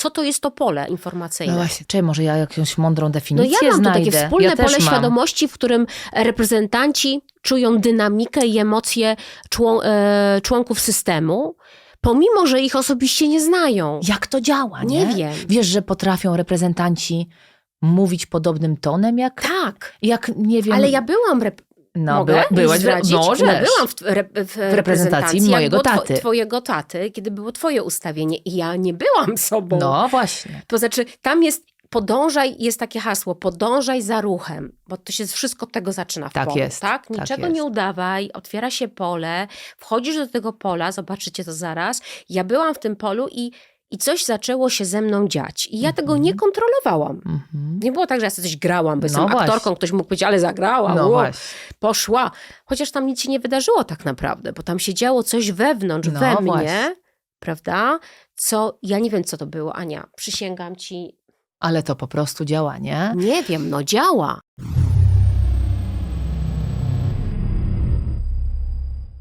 co to jest to pole No informacyjne. właśnie, czy może ja jakąś mądrą No definicję ja mam tu znajdę? takie wspólne ja pole mam. świadomości, w którym reprezentanci czują dynamikę i emocje człon, e, członków systemu, pomimo, że ich osobiście nie znają. Jak to działa, nie? Nie wiem. Wiesz, że potrafią reprezentanci mówić podobnym tonem, jak, Tak, jak nie wiem... ale ja byłam rep- no, Mogę była, byłaś, zdradzić? możesz. No, byłam w, re- w, reprezentacji jak mojego było two- taty. twojego taty, kiedy było twoje ustawienie i ja nie byłam sobą. No właśnie. To znaczy, tam jest podążaj, jest takie hasło, podążaj za ruchem, bo to się wszystko od tego zaczyna w Tak polu, jest, tak? tak Niczego jest. nie udawaj, otwiera się pole, wchodzisz do tego pola, zobaczycie to zaraz. Ja byłam w tym polu i, i coś zaczęło się ze mną dziać i ja tego Mhm. nie kontrolowałam. Mhm. Nie było tak, że ja sobie coś grałam, bo jestem No właśnie. aktorką, ktoś mógł powiedzieć, ale zagrała, No poszła. Chociaż tam nic się nie wydarzyło tak naprawdę, bo tam się działo coś wewnątrz, No we mnie, właśnie. prawda? Co, ja nie wiem, co to było, Ania, przysięgam ci, Ale to po prostu działa, nie? nie wiem, no działa.